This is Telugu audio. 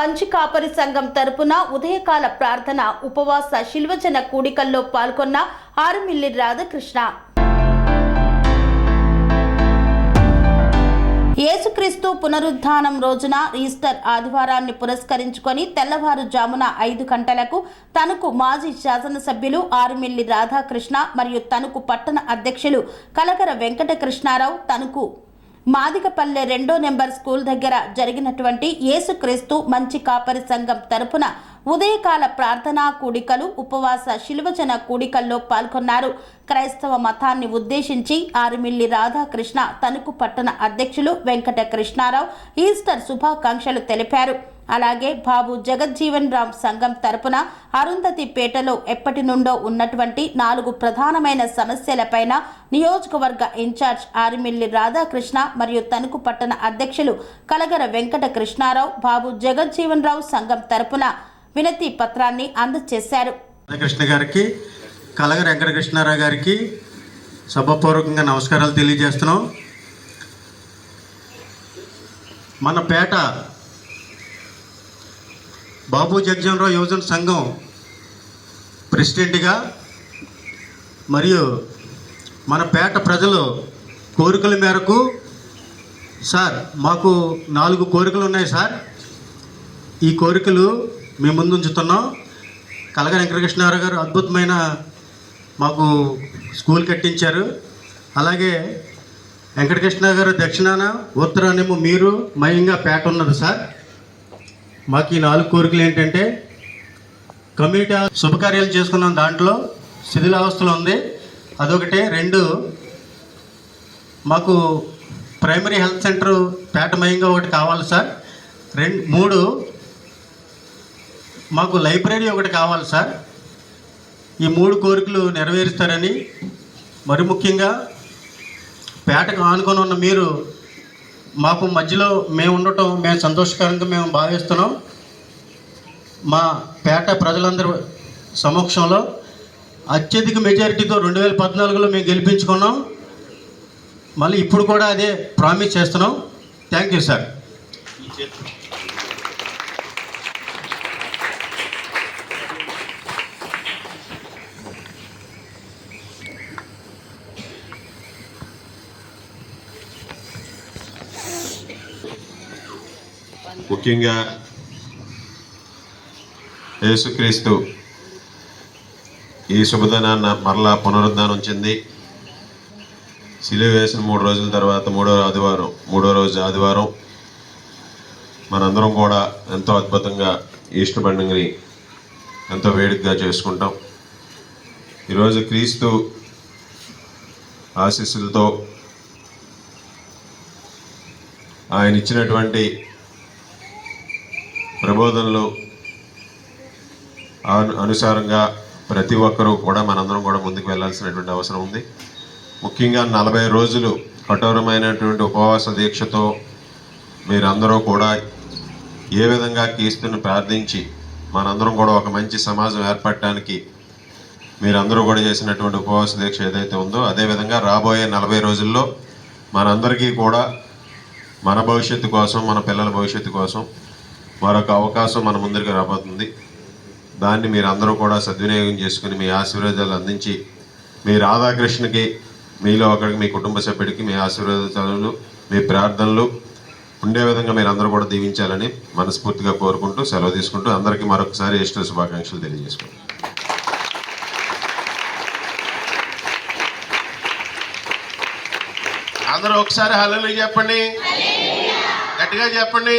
మంచి కాపరి సంఘం తరపున ఉదయకాల ప్రార్థన ఉపవాస శిల్వచన కూడికల్లో పాల్గొన్న ఆరుమిల్లి రాధాకృష్ణ. యేసుక్రీస్తు పునరుద్ధానం రోజున ఈస్టర్ ఆదివారాన్ని పురస్కరించుకొని తెల్లవారుజామున ఐదు గంటలకు తణుకు మాజీ శాసనసభ్యులు ఆరుమిల్లి రాధాకృష్ణ మరియు తణుకు పట్టణ అధ్యక్షులు కలకర వెంకటకృష్ణారావు తణుకు మాదిగపల్లె రెండో నెంబర్ స్కూల్ దగ్గర జరిగినటువంటి యేసుక్రీస్తు మంచి కాపరి సంఘం తరపున ఉదయకాల ప్రార్థనా కూడికలు ఉపవాస శిలువచన కూడికల్లో పాల్గొన్నారు. క్రైస్తవ మతాన్ని ఉద్దేశించి ఆరుమిల్లి రాధాకృష్ణ తణుకు పట్టణ అధ్యక్షులు వెంకట కృష్ణారావు ఈస్టర్ శుభాకాంక్షలు తెలిపారు. అలాగే బాబు జగజ్జీవన్ రామ్ సంఘం తరపున అరుంధతి పేటలో ఎప్పటి నుండో ఉన్నటువంటి నాలుగు ప్రధానమైన సమస్యలపైన నియోజకవర్గ ఇన్ఛార్జ్ ఆరిమిల్లి రాధాకృష్ణ మరియు తణుకు పట్టణ అధ్యక్షులు కలగర వెంకట కృష్ణారావు బాబు జగజ్జీవన్ రావు సంఘం తరపున వినతి పత్రాన్ని అందజేశారు. రాధాకృష్ణ గారికి కలగ వెంకటకృష్ణారావు గారికి సభాపూర్వకంగా నమస్కారాలు తెలియజేస్తున్నాం. మన పేట బాబు జగజీవనరావు యువజన సంఘం ప్రెసిడెంట్గా మరియు మన పేట ప్రజలు కోరికల మేరకు సార్ మాకు నాలుగు కోరికలు ఉన్నాయి సార్. ఈ కోరికలు మేము ముందు ఉంచుతున్నాం కలగ వెంకటకృష్ణారావు గారు అద్భుతమైన మాకు స్కూల్ కట్టించారు. అలాగే వెంకటకృష్ణ గారు దక్షిణాన ఉత్తరానేమో మీరు మయంగా పేట ఉన్నది సార్. మాకు ఈ నాలుగు కోరికలు ఏంటంటే కమ్యూనిటీ శుభకార్యాలు చేసుకున్నాం దాంట్లో శిథిలావస్థలో ఉంది. అదొకటే. రెండు మాకు ప్రైమరీ హెల్త్ సెంటర్ పేటమయంగా ఒకటి కావాలి సార్. రెండు మూడు మాకు లైబ్రరీ ఒకటి కావాలి సార్. ఈ మూడు కోరికలు నెరవేరుస్తారని మరి ముఖ్యంగా పేటకు ఆనుకొని ఉన్న మీరు మాకు మధ్యలో మేము ఉండటం మేము సంతోషకరంగా మేము భావిస్తున్నాం. మా పేట ప్రజలందరి సమక్షంలో అత్యధిక మెజారిటీతో రెండు వేల పద్నాలుగులో మేము గెలిపించుకున్నాం. మళ్ళీ ఇప్పుడు కూడా అదే ప్రామిస్ చేస్తున్నాం. థ్యాంక్ యూ సార్ ముఖ్యంగా యేసుక్రీస్తు ఈ శుభదినాన్న మరలా పునరుద్ధానం చెంది సిలువ వేసిన మూడు రోజుల తర్వాత మూడో ఆదివారం మూడో రోజు ఆదివారం మనందరం కూడా ఎంతో అద్భుతంగా ఈస్టర్ పండుగని ఎంతో వేడుకగా చేసుకుంటాం. ఈరోజు క్రీస్తు ఆశీస్సులతో ఆయన ఇచ్చినటువంటి ప్రబోధనలు అను- అనుసారంగా ప్రతి ఒక్కరూ కూడా మనందరం కూడా ముందుకు వెళ్ళాల్సినటువంటి అవసరం ఉంది. ముఖ్యంగా నలభై రోజులు కఠోరమైనటువంటి ఉపవాస దీక్షతో మీరందరూ కూడా ఏ విధంగా క్రీస్తుని ప్రార్థించి మనందరం కూడా ఒక మంచి సమాజం ఏర్పడటానికి మీరందరూ కూడా చేసినటువంటి ఉపవాస దీక్ష ఏదైతే ఉందో అదేవిధంగా రాబోయే నలభై రోజుల్లో మనందరికీ కూడా మన భవిష్యత్తు కోసం మన పిల్లల భవిష్యత్తు కోసం మరొక అవకాశం మన ముందరికి రాబోతుంది. దాన్ని మీరు అందరూ కూడా సద్వినియోగం చేసుకుని మీ ఆశీర్వాదాలు అందించి మీ రాధాకృష్ణకి మీలో ఒకరికి మీ కుటుంబ సభ్యుడికి మీ ఆశీర్వాదాలు మీ ప్రార్థనలు ఉండే విధంగా మీరు అందరూ కూడా దీవించాలని మనస్ఫూర్తిగా కోరుకుంటూ సెలవు తీసుకుంటూ అందరికీ మరొకసారి ఇష్ట శుభాకాంక్షలు తెలియజేసుకుంటాం అందరూ ఒకసారి హల్లెలూయా చెప్పండి. గట్టిగా చెప్పండి.